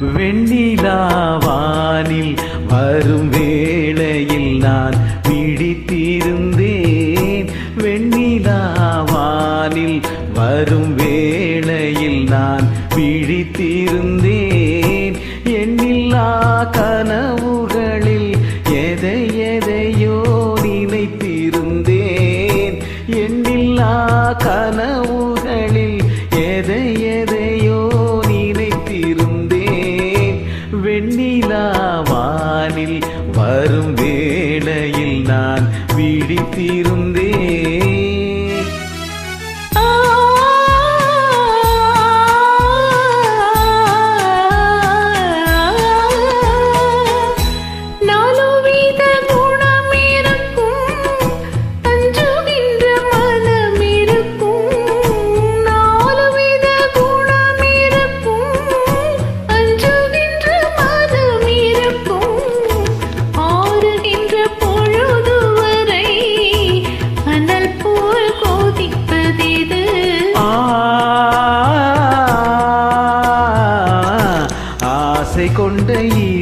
வெண்ணிலாவானில் வரும் வேளையில் நான் பிடித்திருந்தேன். வெண்ணிலாவானில் வரும் வேளையில் நான் பிடித்திருந்தேன். எண்ணில்லா கனவு வரும் வேளையில் நான் விழித்திருந்தேன்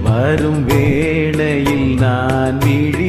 வரும் வேளையில் நான் விழி